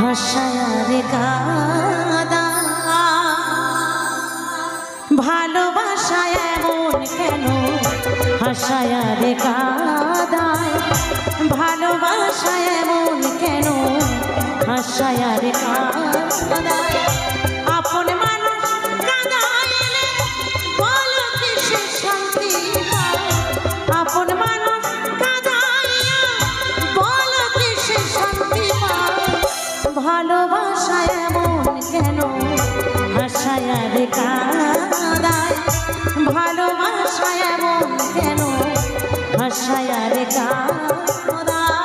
ভাষার গাদা। ভালোবাসায় এমন কেন? হাসায়ার কাদায় ভালোবাসায় এমন কেন? হাসায়ার কাদায় যেন হাসায় আর কাদায় ভালোবাসায় এমন কেন হাসায় আর কাদায়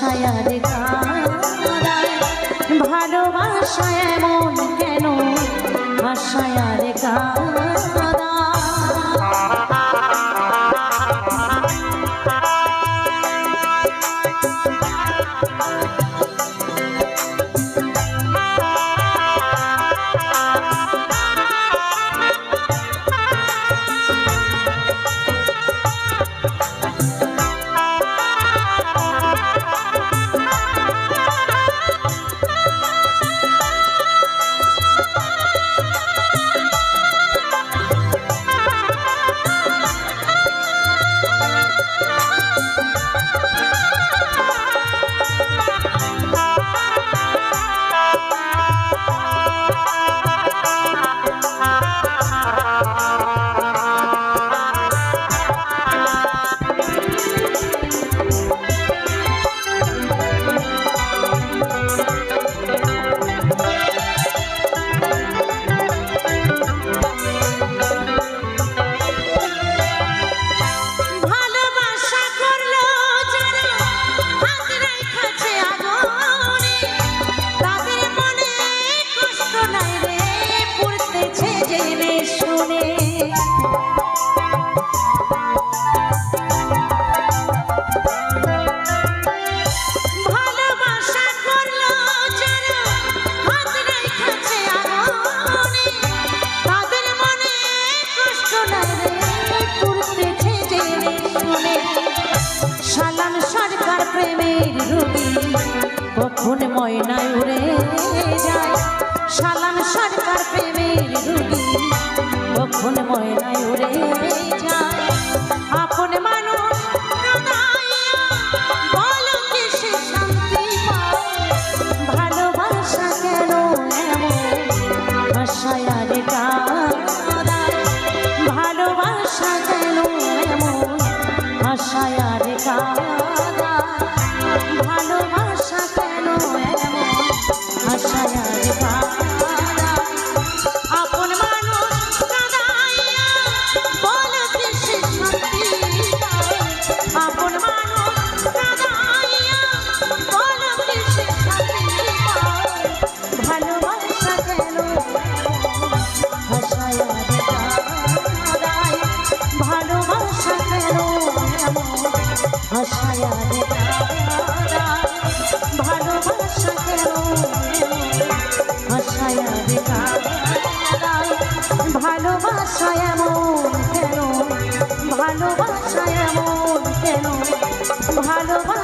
ভালোবাসায় আর ভালোবাসায় এমন কেন? ভাষায় আর রবি কখন ময়নায় উড়ে যায়? সালাম সরকার প্রেমের রবি কখন ময়নায় উড়ে যায়? ভালোবাসা